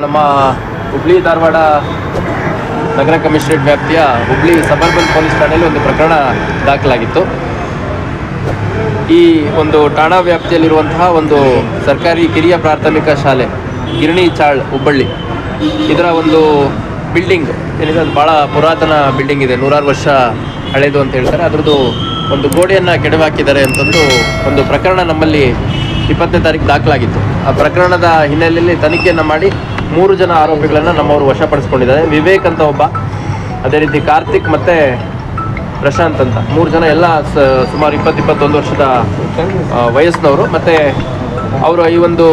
ನಮ್ಮ ಹುಬ್ಳಿ ಧಾರವಾಡ ನಗರ ಕಮಿಷನರೇಟ್ ವ್ಯಾಪ್ತಿಯ Hubli suburban police ಠಾಣೆಯಲ್ಲಿ ಒಂದು ಪ್ರಕರಣ ದಾಖಲಾಗಿತ್ತು. ಈ ಒಂದು ಠಾಣಾ ವ್ಯಾಪ್ತಿಯಲ್ಲಿರುವಂತಹ ಒಂದು ಸರ್ಕಾರಿ ಕಿರಿಯ ಪ್ರಾಥಮಿಕ ಶಾಲೆ ಗಿರಣಿ ಚಾಳ್ ಹುಬ್ಬಳ್ಳಿ. ಇದರ ಒಂದು ಬಿಲ್ಡಿಂಗ್ ಏನಿದೆ, ಅದು ಭಾಳ ಪುರಾತನ ಬಿಲ್ಡಿಂಗ್ ಇದೆ, ನೂರಾರು ವರ್ಷ ಹಳೆಯದು ಅಂತ ಹೇಳ್ತಾರೆ. ಅದರದ್ದು ಒಂದು ಗೋಡೆಯನ್ನು ಕೆಡವಾಕಿದ್ದಾರೆ ಅಂತಂದು ಒಂದು ಪ್ರಕರಣ ನಮ್ಮಲ್ಲಿ ಇಪ್ಪತ್ತನೇ ತಾರೀಕು ದಾಖಲಾಗಿತ್ತು. ಆ ಪ್ರಕರಣದ ಹಿನ್ನೆಲೆಯಲ್ಲಿ ತನಿಖೆಯನ್ನು ಮಾಡಿ ಮೂರು ಜನ ಆರೋಪಿಗಳನ್ನು ನಮ್ಮವರು ವಶಪಡಿಸ್ಕೊಂಡಿದ್ದಾರೆ. ವಿವೇಕ್ ಅಂತ ಒಬ್ಬ, ಅದೇ ರೀತಿ ಕಾರ್ತಿಕ್ ಮತ್ತು ಪ್ರಶಾಂತ್ ಅಂತ. ಮೂರು ಜನ ಎಲ್ಲ ಸುಮಾರು ಇಪ್ಪತ್ತು ಇಪ್ಪತ್ತೊಂದು ವರ್ಷದ ವಯಸ್ಸಿನವರು. ಮತ್ತು ಅವರು ಈ ಒಂದು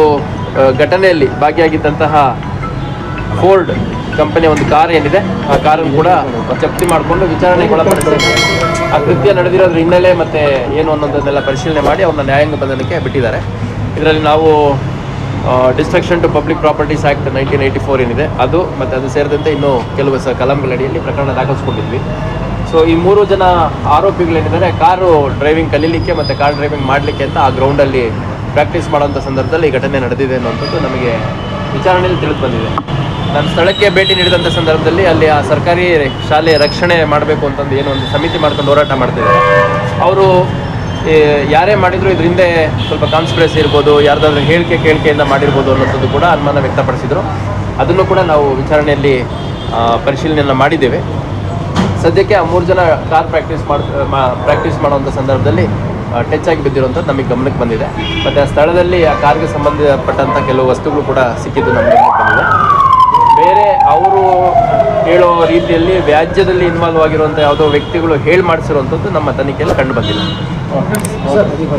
ಘಟನೆಯಲ್ಲಿ ಭಾಗಿಯಾಗಿದ್ದಂತಹ ಫೋರ್ಡ್ ಕಂಪನಿಯ ಒಂದು ಕಾರ್ ಏನಿದೆ, ಆ ಕಾರನ್ನು ಕೂಡ ಜಪ್ತಿ ಮಾಡಿಕೊಂಡು ವಿಚಾರಣೆಗೆ ಒಳಪಡಿಸಿ ಆ ಕೃತ್ಯ ನಡೆದಿರೋದ್ರ ಹಿನ್ನೆಲೆ ಮತ್ತು ಏನು ಅನ್ನೋದನ್ನೆಲ್ಲ ಪರಿಶೀಲನೆ ಮಾಡಿ ಅವ್ರನ್ನ ನ್ಯಾಯಾಂಗ ಬಂಧನಕ್ಕೆ ಬಿಟ್ಟಿದ್ದಾರೆ. ಇದರಲ್ಲಿ ನಾವು destruction to public properties act nineteen eighty four ಏನಿದೆ, ಅದು ಮತ್ತು ಅದು ಸೇರಿದಂತೆ ಇನ್ನೂ ಕೆಲವು ಸ ಕಲಂಗಳಡಿಯಲ್ಲಿ ಪ್ರಕರಣ ದಾಖಲಿಸ್ಕೊಂಡಿದ್ವಿ. ಸೊ ಈ ಮೂರು ಜನ ಆರೋಪಿಗಳೇನಿದ್ದಾರೆ, ಕಾರು ಡ್ರೈವಿಂಗ್ ಕಲೀಲಿಕ್ಕೆ ಮತ್ತು ಕಾರ್ ಡ್ರೈವಿಂಗ್ ಮಾಡಲಿಕ್ಕೆ ಅಂತ ಆ ಗ್ರೌಂಡಲ್ಲಿ ಪ್ರಾಕ್ಟೀಸ್ ಮಾಡೋಂಥ ಸಂದರ್ಭದಲ್ಲಿ ಈ ಘಟನೆ ನಡೆದಿದೆ ಅನ್ನೋಂಥದ್ದು ನಮಗೆ ವಿಚಾರಣೆಯಲ್ಲಿ ತಿಳಿದು ಬಂದಿದೆ. ನಾನು ಸ್ಥಳಕ್ಕೆ ಭೇಟಿ ನೀಡಿದಂಥ ಸಂದರ್ಭದಲ್ಲಿ ಅಲ್ಲಿ ಆ ಸರ್ಕಾರಿ ಶಾಲೆ ರಕ್ಷಣೆ ಮಾಡಬೇಕು ಅಂತಂದು ಏನೋ ಒಂದು ಸಮಿತಿ ಮಾಡ್ಕೊಂಡು ಹೋರಾಟ ಮಾಡ್ತಿದ್ದಾರೆ. ಅವರು ಯಾರೇ ಮಾಡಿದ್ರು ಇದ್ರ ಹಿಂದೆ ಸ್ವಲ್ಪ ಕಾನ್ಸ್ಪಿರಸಿ ಇರ್ಬೋದು, ಯಾರ್ದಾದ್ರೂ ಹೇಳಿಕೆ ಕೇಳಿಕೆಯಿಂದ ಮಾಡಿರ್ಬೋದು ಅನ್ನೋದು ಕೂಡ ಅನುಮಾನ ವ್ಯಕ್ತಪಡಿಸಿದರು. ಅದನ್ನು ಕೂಡ ನಾವು ವಿಚಾರಣೆಯಲ್ಲಿ ಪರಿಶೀಲನೆಯನ್ನು ಮಾಡಿದ್ದೇವೆ. ಸದ್ಯಕ್ಕೆ ಆ ಮೂರು ಜನ ಕಾರ್ ಪ್ರಾಕ್ಟೀಸ್ ಮಾಡ್ ಪ್ರಾಕ್ಟೀಸ್ ಮಾಡುವಂಥ ಸಂದರ್ಭದಲ್ಲಿ ಟಚ್ ಆಗಿ ಬಿದ್ದಿರುವಂಥದ್ದು ನಮಗೆ ಗಮನಕ್ಕೆ ಬಂದಿದೆ. ಮತ್ತು ಆ ಸ್ಥಳದಲ್ಲಿ ಆ ಕಾರ್ಗೆ ಸಂಬಂಧಪಟ್ಟಂಥ ಕೆಲವು ವಸ್ತುಗಳು ಕೂಡ ಸಿಕ್ಕಿದ್ದು ನಮಗೆ ಬಂದಿದೆ. ಬೇರೆ ಅವರು ಹೇಳೋ ರೀತಿಯಲ್ಲಿ ವ್ಯಾಜ್ಯದಲ್ಲಿ ಇನ್ವಾಲ್ವ್ ಆಗಿರುವಂಥ ಯಾವುದೋ ವ್ಯಕ್ತಿಗಳು ಹೇಳಿ ಮಾಡಿಸಿರುವಂಥದ್ದು ನಮ್ಮ ತನಿಖೆಯಲ್ಲಿ ಕಂಡು ಬಂದಿಲ್ಲ 哦，是。